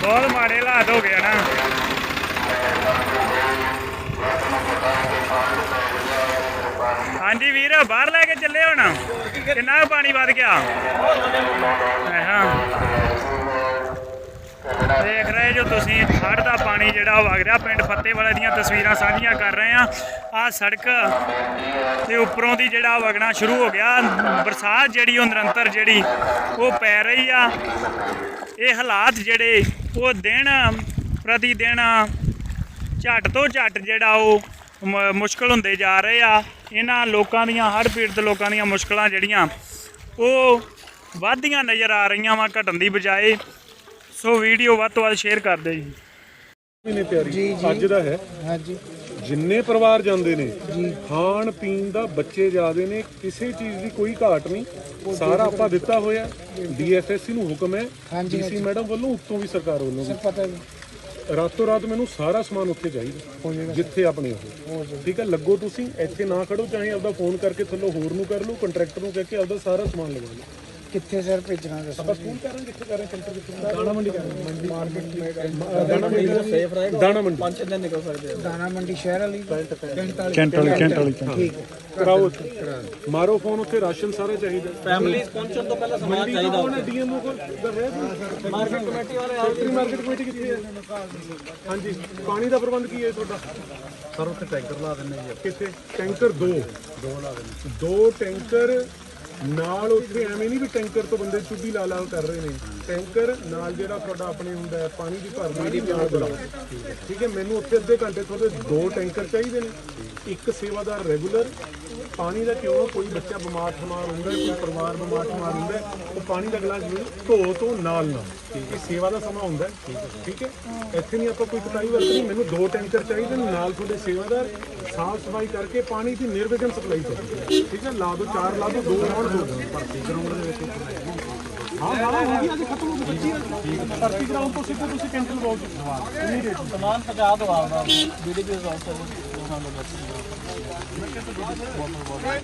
ਬਹੁਤ ਮਾੜੇ ਹਾਲਾਤ ਹੋ ਗਏ ਨਾ। ਹਾਂਜੀ ਵੀਰ, ਬਾਹਰ ਲੈ ਕੇ ਚੱਲੇ ਹੁਣ। ਕਿੰਨਾ ਕੁ ਪਾਣੀ ਵੱਧ ਗਿਆ? ਹਾਂ। ਦੇਖ ਰਹੇ ਜੋ ਤੁਸੀਂ ਹੜ੍ਹ ਦਾ ਪਾਣੀ ਜਿਹੜਾ ਉਹ ਵਗ ਰਿਹਾ, ਪਿੰਡ ਫੱਤੇਵਾਲੇ ਦੀਆਂ ਤਸਵੀਰਾਂ ਸਾਂਝੀਆਂ ਕਰ ਰਹੇ ਆ ਆ ਸੜਕ ਤੇ ਉੱਪਰੋਂ ਦੀ ਜਿਹੜਾ ਵਗਣਾ ਸ਼ੁਰੂ ਹੋ ਗਿਆ। ਬਰਸਾਤ ਜਿਹੜੀ ਉਹ ਨਿਰੰਤਰ ਜਿਹੜੀ ਉਹ ਪੈ ਰਹੀ ਆ। ਇਹ ਹਾਲਾਤ ਜਿਹੜੇ ਉਹ ਦਿਨ ਪ੍ਰਤੀ ਦਿਨ ਝੱਟ ਤੋਂ ਝੱਟ ਜਿਹੜਾ ਉਹ ਮ- ਮੁਸ਼ਕਲ ਹੁੰਦੇ ਜਾ ਰਹੇ ਆ। ਇਹਨਾਂ ਲੋਕਾਂ ਦੀਆਂ, ਹੜ੍ਹ ਪੀੜਤ ਲੋਕਾਂ ਦੀਆਂ ਮੁਸ਼ਕਲਾਂ ਜਿਹੜੀਆਂ ਉਹ ਵੱਧਦੀਆਂ ਨਜ਼ਰ ਆ ਰਹੀਆਂ ਵਾ ਘਟਣ ਦੀ ਬਜਾਏ। ਸੋ ਵੀਡੀਓ ਵੱਧ ਤੋਂ ਵੱਧ ਸ਼ੇਅਰ ਕਰ ਦਿਓ ਜੀ। ਨੇ ਤਿਆਰੀ। ਅੱਜ ਦਾ ਹੈ। ਹਾਂਜੀ। ਜਿੰਨੇ ਪਰਿਵਾਰ ਜਾਂਦੇ ਨੇ ਖਾਣ ਪੀਣ ਦਾ ਬੱਚੇ ਜਾਦੇ ਨੇ ਕਿਸੇ ਚੀਜ਼ ਦੀ ਕੋਈ ਘਾਟ ਨਹੀਂ। ਸਾਰਾ ਆਪਾਂ ਦਿੱਤਾ ਹੋਇਆ ਡੀਐਫਐਸਸੀ ਨੂੰ ਹੁਕਮ ਹੈ। ਡੀਸੀ ਮੈਡਮ ਵੱਲੋਂ ਉੱਤੋਂ ਵੀ ਸਰਕਾਰ ਵੱਲੋਂ ਸਰ ਵੀ ਪਤਾ ਨਹੀਂ ਰਾਤੋਂ ਰਾਤ ਮੈਨੂੰ ਸਾਰਾ ਸਮਾਨ ਉੱਥੇ ਚਾਹੀਦਾ। ਜਿੱਥੇ ਆਪਣੇ ਉਹ। ਠੀਕ ਹੈ ਲੱਗੋ ਤੁਸੀਂ ਇੱਥੇ ਨਾ ਖੜੋ ਚਾਹੇ ਆਪਦਾ ਫੋਨ ਕਰਕੇ ਥੱਲੋਂ ਹੋਰ ਨੂੰ ਕਰ ਲਓ ਕੰਟਰੈਕਟਰ ਨੂੰ ਕਹਿ ਕੇ ਆਪਦਾ ਸਾਰਾ ਸਮਾਨ ਲਗਾ ਲਓ। ਕਿੱਥੇ ਸਰ ਭੇਜਣਾ ਦੱਸੋ ਆਪਾਂ ਸਕੂਲ ਕਰਾਂਗੇ ਕਿੱਥੇ ਕਰਾਂਗੇ ਸੈਂਟਰ ਕਿੱਥੇ ਦਾਣਾ ਮੰਡੀ ਕਰਾਂਗੇ ਮੰਡੀ। ਮਾਰਕੀਟ ਦਾਣਾ ਮੰਡੀ ਸੇਫ ਰਹੇ ਦਾਣਾ ਮੰਡੀ। ਪੰਜ ਦਿਨ ਨਿਕਲ ਸਕਦੇ ਦਾਣਾ ਮੰਡੀ ਸ਼ਹਿਰ ਵਾਲੀ? ਕੈਂਟ ਵਾਲੀ ਕੈਂਟ ਵਾਲੀ ਕੈਂਟ ਵਾਲੀ ਠੀਕ ਹੈ। ਕਰਾਓ। ਮਾਰੋ ਫੋਨ ਉੱਥੇ ਰਾਸ਼ਨ ਸਾਰੇ ਚਾਹੀਦਾ। ਫੈਮਿਲੀਜ਼ ਪਹੁੰਚਣ ਤੋਂ ਪਹਿਲਾਂ ਸਮਾਨ ਚਾਹੀਦਾ ਹੁੰਦਾ ਡੀਐਮਓ ਕੋਲ ਮਾਰਕੀਟ ਕਮੇਟੀ ਵਾਲੇ ਆਉਟਰੀ ਮਾਰਕੀਟ ਕਮੇਟੀ ਕਿੱਥੇ ਹੈ? ਹਾਂਜੀ। ਪਾਣੀ ਦਾ ਪ੍ਰਬੰਧ ਕੀ ਹੈ ਤੁਹਾਡਾ? ਸਰ ਉੱਥੇ ਟੈਂਕਰ ਲਾ ਦਿੰਨੇ ਜੀ ਕਿੱਥੇ? ਟੈਂਕਰ ਦੋ। ਦੋ ਲਾ ਦੇਣੇ ਦੋ ਟੈਂਕਰ ਨਾਲ ਉੱਥੇ ਐਵੇਂ ਨਹੀਂ ਵੀ ਟੈਂਕਰ ਤੋਂ ਬੰਦੇ ਚੁੱਭੀ ਲਾ ਲਾ ਕਰ ਰਹੇ ਨੇ। ਟੈਂਕਰ ਨਾਲ ਜਿਹੜਾ ਤੁਹਾਡਾ ਆਪਣੇ ਹੁੰਦਾ ਹੈ, ਪਾਣੀ ਦੀ ਭਰਨਾ ਦੀ ਨਾਲ ਬੁਲਾਓ ਠੀਕ ਹੈ, ਮੈਨੂੰ ਉੱਥੇ ਅੱਧੇ ਘੰਟੇ ਤੁਹਾਡੇ ਦੋ ਟੈਂਕਰ ਚਾਹੀਦੇ ਨੇ। ਇੱਕ ਸੇਵਾਦਾਰ ਰੈਗੂਲਰ ਪਾਣੀ ਦਾ ਕਿਉਂ ਕੋਈ ਬੱਚਾ ਬਿਮਾਰ ਠਮਾਰ ਹੁੰਦਾ ਹੈ, ਕੋਈ ਪਰਿਵਾਰ ਬਿਮਾਰ ਠਮਾਰ ਹੁੰਦਾ ਹੈ, ਉਹ ਪਾਣੀ ਦਾ ਗਲਾਸ ਜ਼ਰੂਰ ਧੋ ਤੋਂ ਨਾਲ ਨਾਲ। ਇਹ ਸੇਵਾ ਦਾ ਸਮਾਂ ਹੁੰਦਾ ਹੈ, ਠੀਕ ਹੈ? ਇੱਥੇ ਨਹੀਂ ਆਪਾਂ ਕੋਈ ਕਟਾਈ ਵਰਤਣੀ ਮੈਨੂੰ ਦੋ ਟੈਂਕਰ ਚਾਹੀਦੇ ਨੇ ਨਾਲ ਤੁਹਾਡੇ ਸੇਵਾਦਾਰ ਸਾਫ਼ ਸਫ਼ਾਈ ਕਰਕੇ ਪਾਣੀ ਦੀ ਨਿਰਵਿਘਨ ਸਪਲਾਈ ਕਰੋ। ਠੀਕ ਹੈ? ਲਾ ਦੋ ਚਾਰ ਲਾ ਦੋ ਦੋ ਆਉਣ ਦੋ। ਭਰਤੀ ਗਰਾਊਂਡ ਦੇ ਵਿੱਚ ਹਾਂ ਹਾਂ ਹੋ ਗਈ ਅੱਜ ਖਤਮ ਹੋ ਗਈ ਠੀਕ ਹੈ ਭਰਤੀ ਗਰਾਊਂਡ ਤੋਂ ਸਿੱਧੇ ਤੁਸੀਂ ਕੈਂਟਲ ਬਾਉ ਚ ਸਮਾਨ ਪਹੁੰਚਾ ਦੋ ਆਪਦਾ ਬੀਡੀਪੀ ਅਫਸਰ ਉਹਨਾਂ ਨੂੰ। ਦੱਸੋ